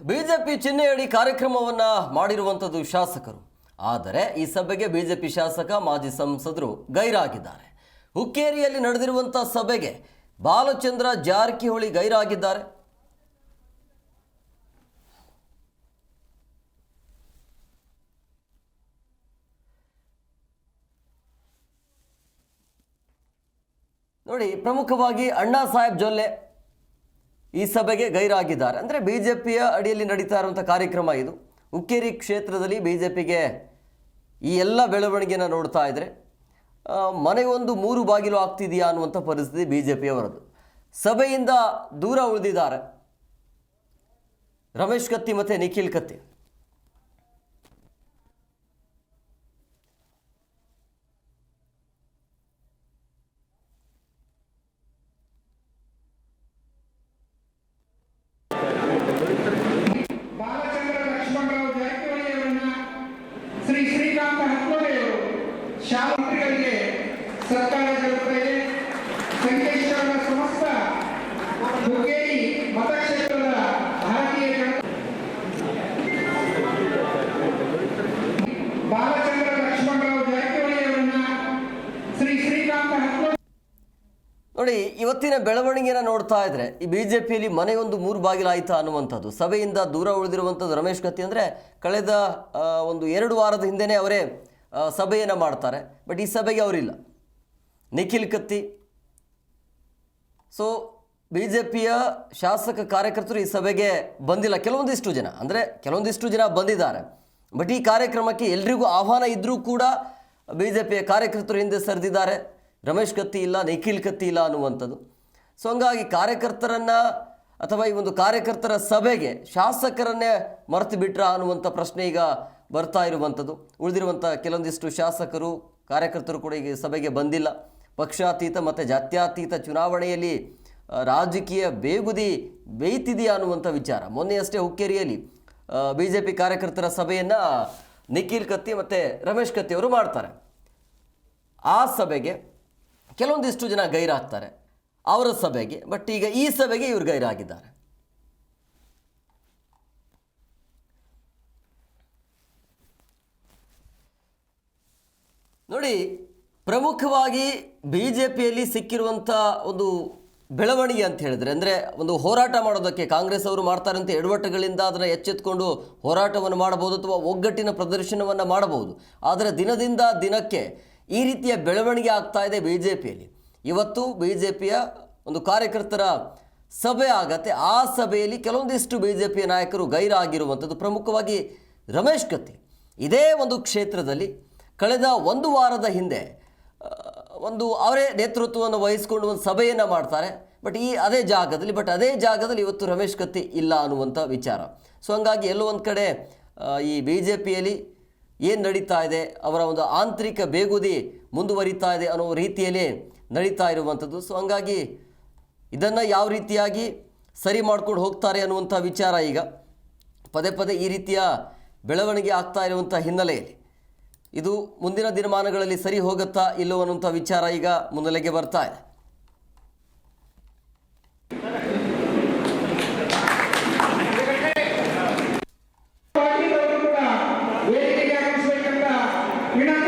BJP ಚಿಹ್ನೆಯಡಿ ಕಾರ್ಯಕ್ರಮವನ್ನ ಮಾಡಿರುವಂಥದ್ದು ಶಾಸಕರು. ಆದರೆ ಈ ಸಭೆಗೆ ಬಿಜೆಪಿ ಶಾಸಕ, ಮಾಜಿ ಸಂಸದರು ಗೈರಾಗಿದ್ದಾರೆ. ಹುಕ್ಕೇರಿಯಲ್ಲಿ ನಡೆದಿರುವಂಥ ಸಭೆಗೆ ಬಾಲಚಂದ್ರ ಜಾರಕಿಹೊಳಿ ಗೈರಾಗಿದ್ದಾರೆ. ನೋಡಿ, ಪ್ರಮುಖವಾಗಿ ಅಣ್ಣಾ ಸಾಹೇಬ್ ಜೊಲ್ಲೆ ಈ ಸಭೆಗೆ ಗೈರಾಗಿದ್ದಾರೆ. ಅಂದರೆ ಬಿ ಜೆ ಪಿಯ ಅಡಿಯಲ್ಲಿ ನಡೀತಾ ಇರುವಂಥ ಕಾರ್ಯಕ್ರಮ ಇದು. ಹುಕ್ಕೇರಿ ಕ್ಷೇತ್ರದಲ್ಲಿ ಬಿ ಜೆ ಪಿಗೆ ಈ ಎಲ್ಲ ಬೆಳವಣಿಗೆಯನ್ನು ನೋಡ್ತಾ ಇದ್ದರೆ ಮನೆಗೊಂದು ಮೂರು ಬಾಗಿಲು ಆಗ್ತಿದೆಯಾ ಅನ್ನುವಂಥ ಪರಿಸ್ಥಿತಿ ಬಿ ಜೆ ಪಿಯವರದು ಸಭೆಯಿಂದ ದೂರ ಉಳಿದಿದ್ದಾರೆ ರಮೇಶ್ ಕತ್ತಿ ಮತ್ತು ನಿಖಿಲ್ ಕತ್ತಿ. శ్రీ శ్రీకాంత హక్కుదేవుడు శాల ನೋಡಿ, ಇವತ್ತಿನ ಬೆಳವಣಿಗೆನ ನೋಡ್ತಾ ಇದ್ರೆ ಈ ಬಿ ಜೆ ಪಿಯಲ್ಲಿ ಮನೆಯೊಂದು ಮೂರು ಬಾಗಿಲಾಯ್ತಾ ಅನ್ನುವಂಥದ್ದು. ಸಭೆಯಿಂದ ದೂರ ಉಳಿದಿರುವಂಥದ್ದು ರಮೇಶ್ ಕತ್ತಿ ಅಂದರೆ ಕಳೆದ ಒಂದು ಎರಡು ವಾರದ ಹಿಂದೆಯೇ ಅವರೇ ಸಭೆಯನ್ನು ಮಾಡ್ತಾರೆ. ಬಟ್ ಈ ಸಭೆಗೆ ಅವರಿಲ್ಲ. Nikhil Katti. So B J ಪಿಯ ಶಾಸಕ ಕಾರ್ಯಕರ್ತರು ಈ ಸಭೆಗೆ ಬಂದಿಲ್ಲ. ಕೆಲವೊಂದಿಷ್ಟು ಜನ. ಅಂದರೆ ಕೆಲವೊಂದಿಷ್ಟು ಜನ ಬಂದಿದ್ದಾರೆ. ಬಟ್ ಈ ಕಾರ್ಯಕ್ರಮಕ್ಕೆ ಎಲ್ರಿಗೂ ಆಹ್ವಾನ ಇದ್ದರೂ ಕೂಡ ಬಿ ಜೆ ಪಿಯ ಕಾರ್ಯಕರ್ತರು ಹಿಂದೆ ಸರಿದಿದ್ದಾರೆ. ರಮೇಶ್ ಕತ್ತಿ ಇಲ್ಲ, ನಿಖಿಲ್ ಕತ್ತಿ ಇಲ್ಲ ಅನ್ನುವಂಥದ್ದು. ಸೊ ಹಂಗಾಗಿ ಕಾರ್ಯಕರ್ತರನ್ನು ಅಥವಾ ಈ ಒಂದು ಕಾರ್ಯಕರ್ತರ ಸಭೆಗೆ ಶಾಸಕರನ್ನೇ ಮರೆತು ಬಿಟ್ರ ಅನ್ನುವಂಥ ಪ್ರಶ್ನೆ ಈಗ ಬರ್ತಾ ಇರುವಂಥದ್ದು. ಉಳಿದಿರುವಂಥ ಕೆಲವೊಂದಿಷ್ಟು ಶಾಸಕರು, ಕಾರ್ಯಕರ್ತರು ಕೂಡ ಈಗ ಸಭೆಗೆ ಬಂದಿಲ್ಲ. ಪಕ್ಷಾತೀತ ಮತ್ತು ಜಾತ್ಯಾತೀತ ಚುನಾವಣೆಯಲ್ಲಿ ರಾಜಕೀಯ ಬೇಗುದಿ ಬೇಯ್ತಿದೆಯಾ ಅನ್ನುವಂಥ ವಿಚಾರ. ಮೊನ್ನೆಯಷ್ಟೇ ಹುಕ್ಕೇರಿಯಲ್ಲಿ ಬಿ ಜೆ ಪಿ ಕಾರ್ಯಕರ್ತರ ಸಭೆಯನ್ನು ನಿಖಿಲ್ ಕತ್ತಿ ಮತ್ತು ರಮೇಶ್ ಕತ್ತಿ ಅವರು ಮಾಡ್ತಾರೆ. ಆ ಸಭೆಗೆ ಕೆಲವೊಂದಿಷ್ಟು ಜನ ಗೈರಾಗ್ತಾರೆ ಅವರ ಸಭೆಗೆ ಬಟ್ ಈಗ ಈ ಸಭೆಗೆ ಇವರು ಗೈರಾಗಿದ್ದಾರೆ. ನೋಡಿ, ಪ್ರಮುಖವಾಗಿ ಬಿ ಜೆ ಪಿಯಲ್ಲಿ ಸಿಕ್ಕಿರುವಂಥ ಒಂದು ಬೆಳವಣಿಗೆ ಅಂತ ಹೇಳಿದರೆ, ಅಂದರೆ ಒಂದು ಹೋರಾಟ ಮಾಡೋದಕ್ಕೆ ಕಾಂಗ್ರೆಸ್ ಅವರು ಮಾಡ್ತಾರಂತೆ, ಎಡವಟ್ಟುಗಳಿಂದ ಅದನ್ನು ಎಚ್ಚೆತ್ಕೊಂಡು ಹೋರಾಟವನ್ನು ಮಾಡಬಹುದು ಅಥವಾ ಒಗ್ಗಟ್ಟಿನ ಪ್ರದರ್ಶನವನ್ನು ಮಾಡಬಹುದು. ಆದರೆ ದಿನದಿಂದ ದಿನಕ್ಕೆ ಈ ರೀತಿಯ ಬೆಳವಣಿಗೆ ಆಗ್ತಾ ಇದೆ ಬಿ ಜೆ ಪಿಯಲ್ಲಿ ಇವತ್ತು ಬಿ ಜೆ ಪಿಯ ಒಂದು ಕಾರ್ಯಕರ್ತರ ಸಭೆ ಆಗತ್ತೆ. ಆ ಸಭೆಯಲ್ಲಿ ಕೆಲವೊಂದಿಷ್ಟು ಬಿ ಜೆ ಪಿಯ ನಾಯಕರು ಗೈರಾಗಿರುವಂಥದ್ದು ಪ್ರಮುಖವಾಗಿ ರಮೇಶ್ ಕತ್ತಿ. ಇದೇ ಒಂದು ಕ್ಷೇತ್ರದಲ್ಲಿ ಕಳೆದ ಒಂದು ವಾರದ ಹಿಂದೆ ಒಂದು ಅವರೇ ನೇತೃತ್ವವನ್ನು ವಹಿಸಿಕೊಂಡು ಒಂದು ಸಭೆಯನ್ನು ಮಾಡ್ತಾರೆ. ಬಟ್ ಈ ಅದೇ ಜಾಗದಲ್ಲಿ, ಬಟ್ ಅದೇ ಜಾಗದಲ್ಲಿ ಇವತ್ತು ರಮೇಶ್ ಕತ್ತಿ ಇಲ್ಲ ಅನ್ನುವಂಥ ವಿಚಾರ. ಸೊ, ಹಂಗಾಗಿ ಎಲ್ಲೋ ಒಂದು ಕಡೆ ಈ ಬಿ ಜೆ ಪಿಯಲ್ಲಿ ಏನು ನಡೀತಾ ಇದೆ? ಅವರ ಒಂದು ಆಂತರಿಕ ಬೇಗುದಿ ಮುಂದುವರಿತಾ ಇದೆ ಅನ್ನೋ ರೀತಿಯಲ್ಲಿ ನಡೀತಾ ಇರುವಂಥದ್ದು. ಸೊ ಹಂಗಾಗಿ ಇದನ್ನು ಯಾವ ರೀತಿಯಾಗಿ ಸರಿ ಮಾಡ್ಕೊಂಡು ಹೋಗ್ತಾರೆ ಅನ್ನುವಂಥ ವಿಚಾರ ಈಗ ಪದೇ ಪದೇ ಈ ರೀತಿಯ ಬೆಳವಣಿಗೆ ಆಗ್ತಾ ಇರುವಂಥ ಹಿನ್ನೆಲೆಯಲ್ಲಿ. ಇದು ಮುಂದಿನ ದಿನಮಾನಗಳಲ್ಲಿ ಸರಿ ಹೋಗುತ್ತಾ ಇಲ್ಲೋ ಅನ್ನುವಂಥ ವಿಚಾರ ಈಗ ಮುನ್ನೆಲೆಗೆ ಬರ್ತಾ ಇದೆ. You're not